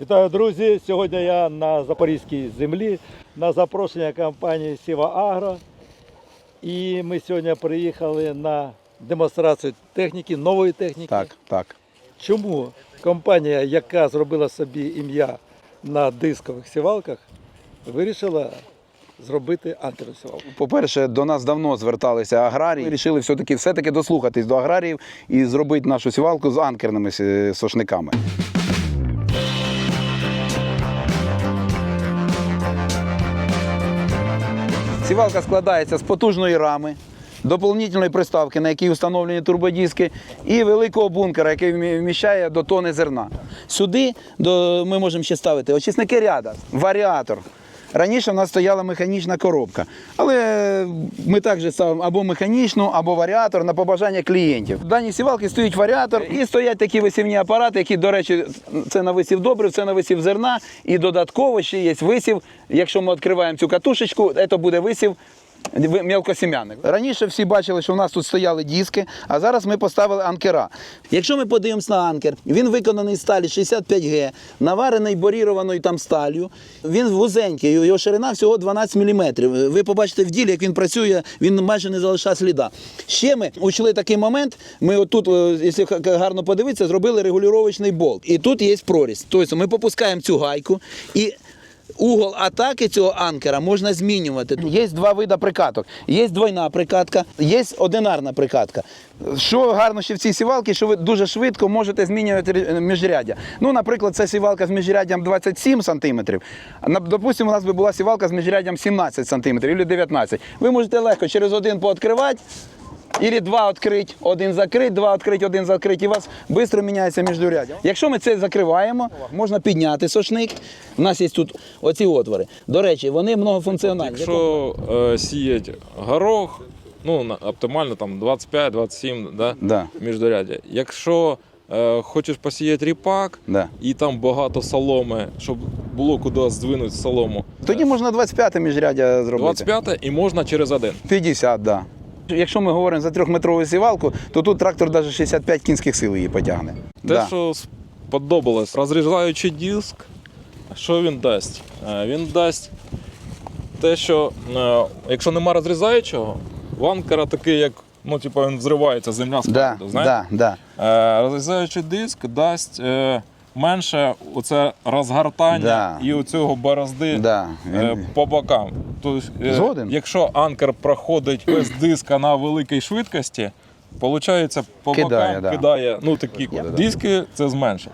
Вітаю, друзі! Сьогодні я на Запорізькій землі на запрошення компанії Сіва Агро. І ми сьогодні приїхали на демонстрацію техніки, нової техніки. Так, так. Чому компанія, яка зробила собі ім'я на дискових сівалках, вирішила зробити анкерну сівалку? По-перше, до нас давно зверталися аграрії. Ми вирішили все-таки, все-таки дослухатись до аграріїв і зробити нашу сівалку з анкерними сошниками. Сівалка складається з потужної рами, доповнительної приставки, на якій встановлені турбодиски, і великого бункера, який вміщає до тони зерна. Сюди ми можемо ще ставити очисники ряда, варіатор. Раніше в нас стояла механічна коробка, але ми також ставимо або механічну, або варіатор на побажання клієнтів. В даній сівалці стоїть варіатор і стоять такі висівні апарати, які, до речі, це на висів добрив, це на висів зерна, і додатково ще є висів. Якщо ми відкриваємо цю катушечку, це буде висів ви- мілкосім'яник. Раніше всі бачили, що у нас тут стояли диски, а зараз ми поставили анкера. Якщо ми подивимося на анкер, він виконаний з сталі 65Г, наварений борірованою там сталью. Він вузенький, його ширина всього 12 мм. Ви побачите в ділі, як він працює, він майже не залишає сліда. Ще ми учли такий момент. Ми отут, е, якщо гарно подивитися, зробили регулювачний болт. І тут є прорізь. Тобто ми попускаємо цю гайку і. Угол атаки цього анкера можна змінювати. Є два види прикаток. Є двойна прикатка, є одинарна прикатка. Що гарно ще в цій сівалці, що ви дуже швидко можете змінювати міжряддя. Ну, наприклад, це сівалка з міжряддям 27 см. Допустимо, у нас би була сівалка з міжряддям 17 см або 19 см. Ви можете легко через один пооткривати, Ілі два відкрити, один закрити, два відкрити, один закрити, і у вас швидко міняється міждуряддя. Якщо ми це закриваємо, можна підняти сошник. У нас є тут оці отвори. До речі, вони многофункціональні. Якщо е, сіять горох, ну оптимально там 25-27 да, Да. міждорядя. Якщо е, хочеш посіяти ріпак Да. і там багато соломи, щоб було куди здвинути солому, Тоді можна 25 міжряддя зробити. 25 і можна через один. 50, так. Да. Якщо ми говоримо за трьохметрову сівалку, то тут трактор навіть 65 кінських сил її потягне. Те, Да. що сподобалось, розрізаючи диск, що він дасть? Е, Він дасть те, що е, якщо нема розрізаючого, ванкера такий, як ну, типу, він взривається, земля Да, спереду, знаєте? да, да. Е, Розрізаючий диск дасть менше оце розгортання Да. і оцього борозди Да. е, Він- по бокам. Тобто, е, Згоден. якщо анкер проходить без диска на великій швидкості, виходить, по Кидає, бокам да. кидає ну, такі диски, це зменшить.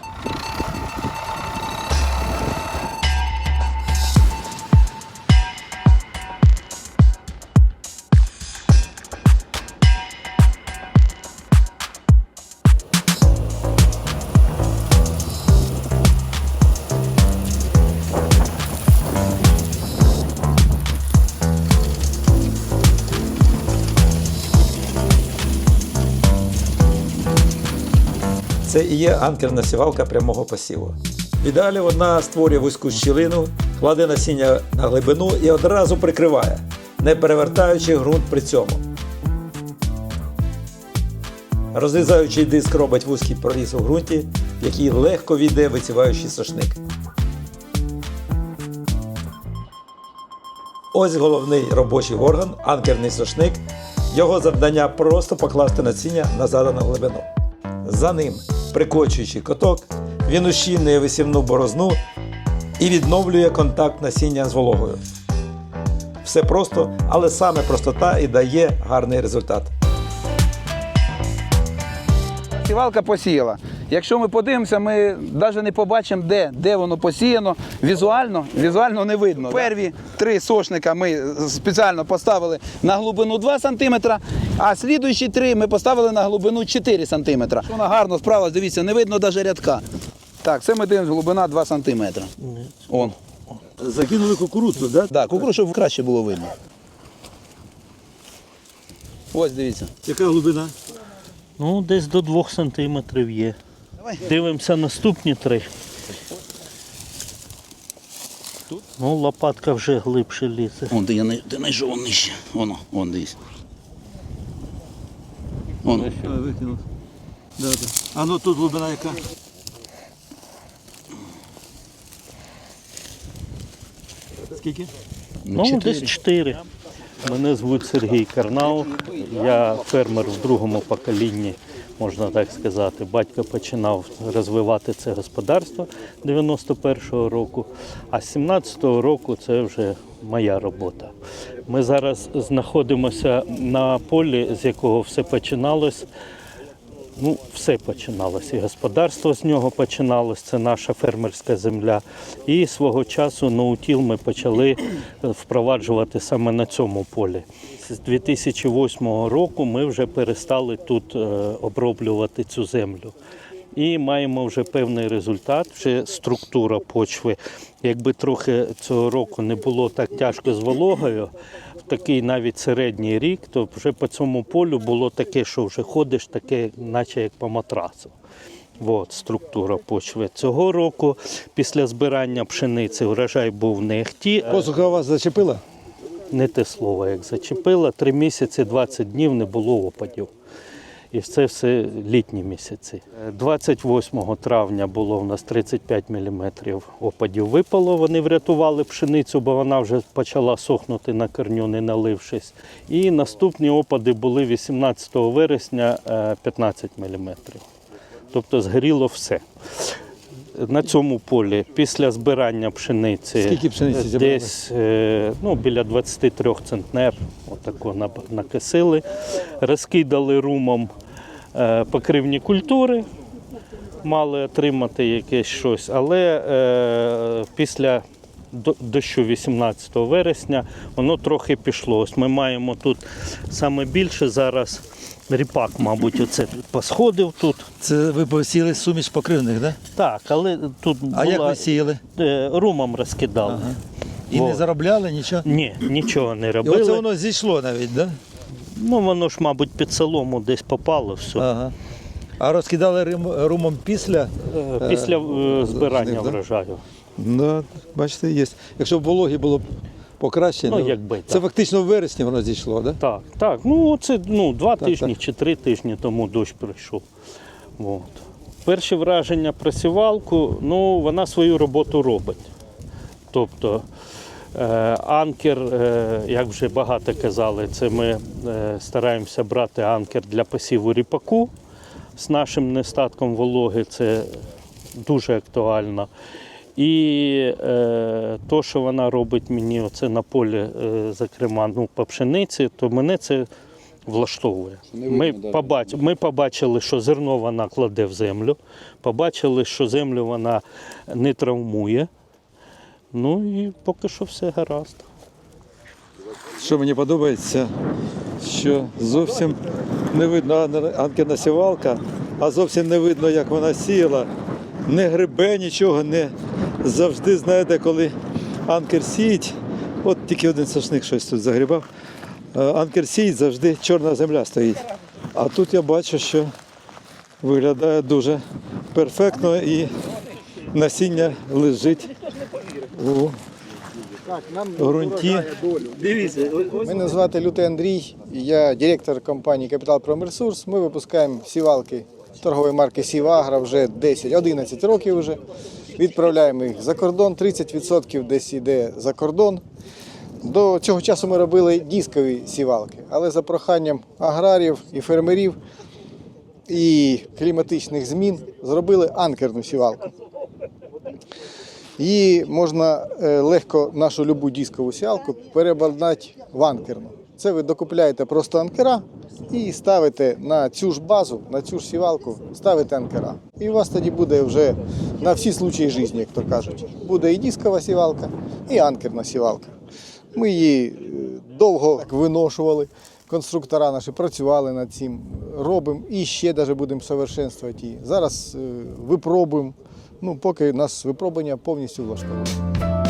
Це і є анкерна сівалка прямого посіву. В ідеалі вона створює вузьку щілину, кладе насіння на глибину і одразу прикриває, не перевертаючи ґрунт при цьому. Розрізаючий диск робить вузький проріз у ґрунті, який легко війде висіваючий сошник. Ось головний робочий орган, анкерний сошник. Його завдання просто покласти насіння на задану глибину. За ним, прикочуючи коток, він ущільнює висівну борозну і відновлює контакт насіння з вологою. Все просто, але саме простота і дає гарний результат. Сівалка посіяла. Якщо ми подивимося, ми навіть не побачимо, де, де воно посіяно. Візуально, візуально не видно. Перві три сошника ми спеціально поставили на глибину 2 см, а слідуючі три ми поставили на глибину 4 см. Вона гарно справилась, дивіться, не видно навіть рядка. Так, це ми дивимося глибина 2 см. Он. Закинули кукурудзу, так? Так, кукуру, щоб краще було видно. Ось дивіться. Яка глибина? Ну, десь до 2 сантиметрів є. Давай. Дивимося наступні три. Ну, лопатка вже глибше лізе. Вон, де я не, де знайшов он нижче. Воно, вон дивись. Вон. викинув. Да, да. А ну тут глибина яка? скільки? Ну, десь чотири. Мене звуть Сергій Карнаух. Я фермер в другому поколінні, можна так сказати. Батько починав розвивати це господарство 91-го року, а з 17-го року це вже моя робота. Ми зараз знаходимося на полі, з якого все починалось. Ну, все починалося. І господарство з нього починалось, це наша фермерська земля. І свого часу ноутіл ми почали впроваджувати саме на цьому полі. З 2008 року ми вже перестали тут е, оброблювати цю землю. І маємо вже певний результат, вже структура почви. Якби трохи цього року не було так тяжко з вологою, в такий навіть середній рік, то вже по цьому полю було таке, що вже ходиш, таке, наче як по матрасу. От структура почви. Цього року, після збирання пшениці, врожай був не ахті, Посуха вас зачепила? Не те слово, як зачепила. Три місяці, 20 днів не було опадів. І це все літні місяці. Е, 28 травня було в нас 35 мм опадів випало. Вони врятували пшеницю, бо вона вже почала сохнути на корню, не налившись. І наступні опади були 18 вересня е, 15 мм. Тобто згоріло все. На цьому полі після збирання пшениці Скільки пшениці зібрали? десь ну, біля 23 центнер отако накисили, розкидали румом е, покривні культури, мали отримати якесь щось, але е, після дощу 18 вересня воно трохи пішло. Ось ми маємо тут саме більше зараз ріпак, мабуть, оце посходив тут. Це ви посіяли суміш покривних, да? Так, але тут А була, як ви сіяли? е, румом розкидали. І не заробляли нічого? Ні, нічого не І робили. оце воно зійшло навіть, да? Ну, воно ж, мабуть, під солому десь попало все. Ага. А розкидали рим- румом після? Е, Після е, збирання жнив, да? врожаю. Да, бачите, є. Якщо б вологі було б покраще, Ну, якби, це так. фактично в вересні воно зійшло, да? Так, так. Ну, це ну, два Так, тижні так. чи три тижні тому дощ прийшов. От. Перші враження про сівалку, ну, вона свою роботу робить. Тобто е, анкер, е, як вже багато казали, це ми е, стараємося брати анкер для посіву ріпаку з нашим нестатком вологи. Це дуже актуально. І е, то, що вона робить мені оце на полі, е, зокрема, ну, по пшениці, то мене це влаштовує. Ми, побач, ми побачили, що зерно вона кладе в землю, побачили, що землю вона не травмує. Ну і поки що все гаразд. Що мені подобається, що зовсім не видно ан- сівалка, а зовсім не видно, як вона сіяла. Не грибе нічого, не завжди знаєте, коли анкер сіють. От тільки один сошник щось тут загрібав. Е, Анкер сіють, завжди чорна земля стоїть. А тут я бачу, що виглядає дуже перфектно і насіння лежить у ґрунті. Мене звати Лютий Андрій, я директор компанії Капітал Промресурс. Ми випускаємо сівалки торгової марки Сівагра вже 10-11 років. Вже. Відправляємо їх за кордон, 30% десь йде за кордон. До цього часу ми робили дискові сівалки, але за проханням аграріїв і фермерів і кліматичних змін зробили анкерну сівалку. Її можна е, легко нашу любу дискову сіалку переобладнати в анкерну. Це ви докупляєте просто анкера і ставите на цю ж базу, на цю ж сівалку, ставите анкера. І у вас тоді буде вже на всі случаї життя, як то кажуть. Буде і дискова сівалка, і анкерна сівалка. Ми її е, довго так виношували. Конструктора наші працювали над цим, робимо і ще навіть будемо совершенствувати її. Зараз е, випробуємо. Ну, поки нас випробування повністю влаштовує.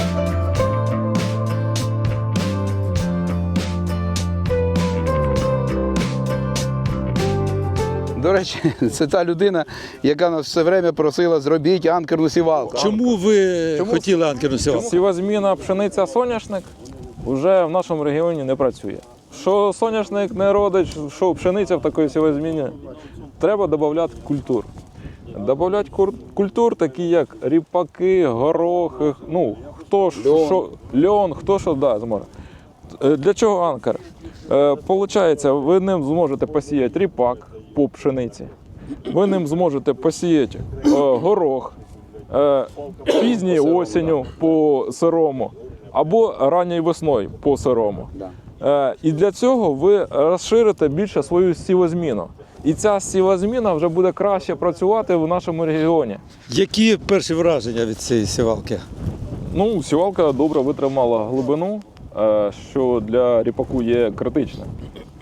До речі, це та людина, яка нас все время просила зробіть анкерну сівалку. Чому ви хотіли анкерну сівалку? Сівозміна пшениця соняшник вже в нашому регіоні не працює. Що соняшник не родить, що пшениця в такій сівозміні, треба додати культур. Добавлять кур- культур, такі як ріпаки, горохи, ну, хто ж що, льон, хто що да, зможе. Е, Для чого анкер? Е, Получається, ви ним зможете посіяти ріпак по пшениці, ви ним зможете посіяти е, горох е, пізньою осінню по сирому або ранньою весною по сирому. Е, І для цього ви розширите більше свою сівозміну. І ця сівозміна вже буде краще працювати в нашому регіоні. Які перші враження від цієї сівалки? Ну, сівалка добре витримала глибину, що для ріпаку є критичним.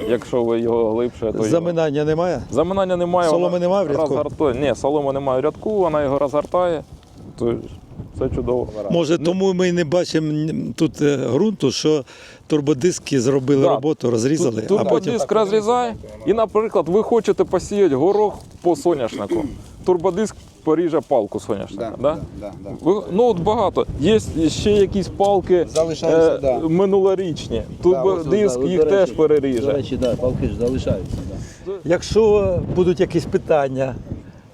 Якщо ви його глибше, то його- Заминання немає? заминання немає. Соломи вона немає в рядку? розгортає. Ні, соломи немає в рядку, вона його розгортає. То все чудово. Може, тому ми не бачимо м, тут е, ґрунту, що турбодиски зробили Да. роботу, розрізали, Тут а потім турбодиск розрізає, і, наприклад, ви хочете посіяти горох по соняшнику. Турбодиск поріже палку соняшника. Да, Ви, ну от багато. Є ще якісь палки е, да. минулорічні. Турбодиск їх теж переріже. До речі, да, палки ж залишаються. Да. Якщо будуть якісь питання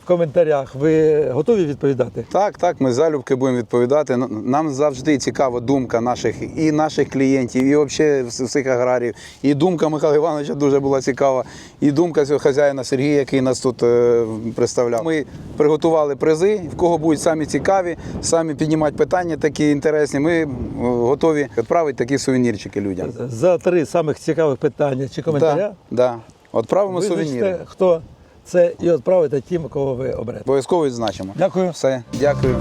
коментарях, ви готові відповідати? Так, так, ми залюбки будемо відповідати. Нам завжди цікава думка наших і наших клієнтів, і взагалі всіх аграріїв. І думка Михайла Івановича дуже була цікава. І думка цього хазяїна Сергія, який нас тут е, представляв. Ми приготували призи, в кого будуть самі цікаві, самі піднімати питання такі інтересні. Ми е, готові відправити такі сувенірчики людям. За три самих цікавих питання чи коментаря Да, да. Відправимо сувеніри. хто це і відправите тим, кого ви оберете. Обов'язково відзначимо. Дякую. Все, дякую.